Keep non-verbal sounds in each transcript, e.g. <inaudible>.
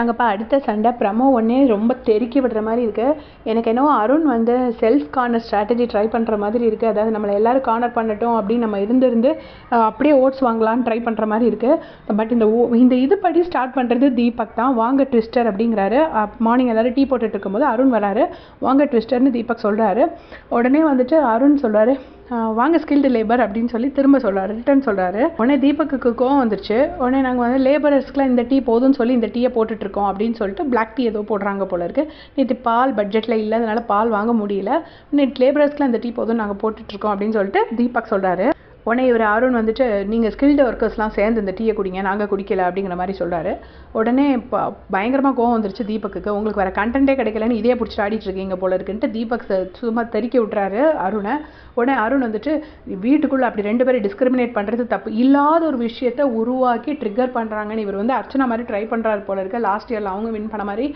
ஆரம்பிச்சிட்டாங்கப்பா அடுத்த சண்டை ப்ரமோ ஒன்னே ரொம்ப தெறிக்கி விடுற மாதிரி இருக்குது எனக்கு என்னவோ அருண் வந்து செல்ஃப் கார்னர் ஸ்ட்ராட்டஜி ட்ரை பண்ணுற மாதிரி இருக்குது அதாவது நம்மளை எல்லோரும் கார்னர் பண்ணட்டும் அப்படின்னு நம்ம இருந்திருந்து அப்படியே ஓட்ஸ் வாங்கலாம்னு ட்ரை பண்ணுற மாதிரி இருக்குது பட் இந்த ஓ- இந்த இது படி ஸ்டார்ட் பண்ணுறது தீபக் தான். வாங்க ட்விஸ்டர் அப்படிங்கிறாரு. மார்னிங் எல்லாரும் டீ போட்டுட்டு இருக்கும்போது அருண் வராரு. வாங்க ட்விஸ்டர்னு தீபக் சொல்கிறாரு உடனே வந்துட்டு அருண் சொல்கிறாரு வாங்க ஸ்கில்டு லேபர் அப்படின்னு சொல்லி திரும்ப சொல்கிறாரு ரிட்டர்ன் சொல்கிறாரு உடனே தீபக்குக்கு கோவம் வந்துருச்சு. உடனே நாங்கள் வந்து லேபரர்ஸ்க்குலாம் இந்த டீ போதும்னு சொல்லி இந்த டீயை போட்டுட்ருக்கோம் அப்படின்னு சொல்லிட்டு பிளாக் டீ ஏதோ போடுறாங்க போல இருக்கு. நேற்று பால் பட்ஜெட்டில் இல்லை அதனால் பால் வாங்க முடியல. நேற்று லேபரர்ஸ்க்குலாம் இந்த டீ போதும் நாங்கள் போட்டுட்ருக்கோம் அப்படின்னு சொல்லிட்டு தீபக் சொல்கிறாரு உடனே இவர் அருண் வந்துட்டு நீங்கள் ஸ்கில்டு ஒர்க்கர்ஸ்லாம் சேர்ந்து இந்த டீயை குடிங்க நாங்கள் குடிக்கல அப்படிங்கிற மாதிரி சொல்கிறாரு உடனே ப பயங்கரமாக கோவம் வந்துருச்சு தீபக்குக்கு. உங்களுக்கு வேறு கண்டென்ட்டே கிடைக்கலன்னு இதே பிடிச்சிட்டு ஆடிட்டு இருக்கீங்க போல இருக்குன்ட்டு தீபக் சும்மா தெறிக்க விட்றாரு அருணை. உடனே அருண் வந்துட்டு வீட்டுக்குள்ளே அப்படி ரெண்டு பேரும் டிஸ்கிரிமினேட் பண்ணுறது தப்பு. இல்லாத ஒரு விஷயத்தை உருவாக்கி ட்ரிகர் பண்ணுறாங்கன்னு இவர் வந்து அர்ச்சனா மாதிரி ட்ரை பண்ணுறாரு போல இருக்க. லாஸ்ட் இயரில் அவங்க வின் பண்ண மாதிரி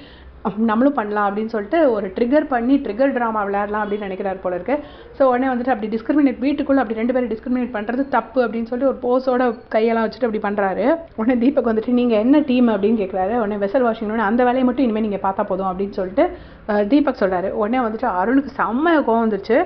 நம்மளும் பண்ணலாம் அப்படின்னு சொல்லிட்டு ஒரு ட்ரிகர் பண்ணி ட்ரிகர் ட்ராமா விளையாடலாம் அப்படின்னு நினைக்கிறார் போல இருக்கு. ஸோ உடனே வந்துட்டு அப்படி டிஸ்கிரிமினேட் வீட்டுக்குள்ளே அப்படி ரெண்டு பேரும் டிஸ்கிரிமினேட் பண்ணுறது தப்பு அப்படின்னு சொல்லிட்டு ஒரு போஸோட கையெல்லாம் வச்சுட்டு அப்படி பண்ணுறாரு உடனே தீபக் வந்துட்டு நீங்கள் என்ன டீம் அப்படின்னு கேட்குறாரு உடனே வெசல் வாஷிங் அந்த வேலையை மட்டும் இனிமேல் நீங்கள் பார்த்தா போதும் அப்படின்னு சொல்லிட்டு தீபக் சொல்கிறாரு உடனே வந்துட்டு அருணுக்கு செம்ம கோவம் வந்துருச்சு.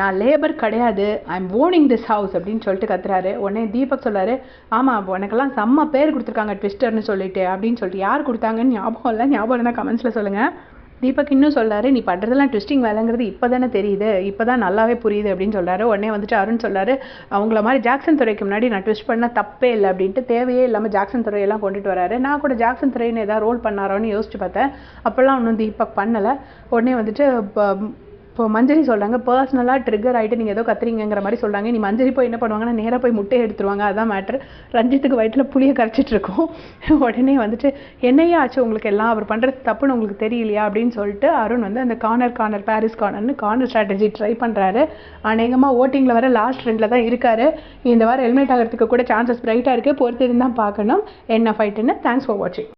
நான் லேபர் கிடையாது I am owning this house அப்படின்னு சொல்லிட்டு கத்துறாரு. உடனே தீபக் சொல்றாரு ஆமாம் உனக்கெல்லாம் செம்ம பேர் கொடுத்துருக்காங்க ட்விஸ்டர்னு சொல்லிட்டு அப்படின்னு சொல்லிட்டு யார் கொடுத்தாங்கன்னு ஞாபகம் இல்லை? ஞாபகம் இருந்தால் கமெண்ட்ஸில் சொல்லுங்கள் தீபக் இன்னும் சொல்கிறாரு நீ பண்ணுறதெல்லாம் ட்விஸ்டிங் வேலைங்கிறது இப்போ தானே தெரியுது. இப்போ தான் நல்லாவே புரியுது அப்படின்னு சொல்கிறாரு உடனே வந்துட்டு அருண் சொல்கிறாரு அவங்கள மாதிரி ஜாக்சன் துறைக்கு முன்னாடி நான் ட்விஸ்ட் பண்ண தப்பே இல்லை அப்படின்ட்டு தேவையே இல்லாமல் ஜாக்சன் துறையெல்லாம் கொண்டுட்டு வராரு. நான் கூட ஜாக்சன் துறைன்னு ஏதாவது ரோல் பண்ணாரோன்னு யோசிச்சு பார்த்தேன். அப்போல்லாம் ஒன்றும் தீபக் பண்ணலை. உடனே வந்துட்டு இப்போ மஞ்சரி சொல்கிறாங்க பர்சனலாக ட்ரிகர் ஆகிட்டு நீங்கள் ஏதோ கத்துறீங்கிற மாதிரி சொல்கிறாங்க நீ மஞ்சரி போய் என்ன பண்ணுவாங்கன்னா நேராக போய் முட்டையை எடுத்துருவாங்க. அதான் மேட்ரு ரஞ்சித்துக்கு வயிற்றில் புளியை கரைச்சிட்டு இருக்கோம் <laughs> உடனே வந்துட்டு என்னையே ஆச்சு உங்களுக்கு எல்லாம்? அவர் பண்ணுறது தப்புன்னு உங்களுக்கு தெரியலையா? அப்படின்னு சொல்லிட்டு அருண் வந்து அந்த கார்னர் கார்னர் பாரிஸ் கார்னர்னு கார்னர் ஸ்ட்ராட்டஜி ட்ரை பண்ணுறாரு அநேகமாக ஓட்டிங்கில் வர லாஸ்ட் ரெண்டில் தான் இருக்கார். இந்த வாரம் ஹெல்மெட் ஆகிறதுக்கு கூட சான்சஸ் பிரைட்டாக இருக்குது பொறுத்து இருந்தால் பார்க்கணும். என்ன ஃபைட்டுன்னு தேங்க்ஸ் ஃபார் வாட்சிங்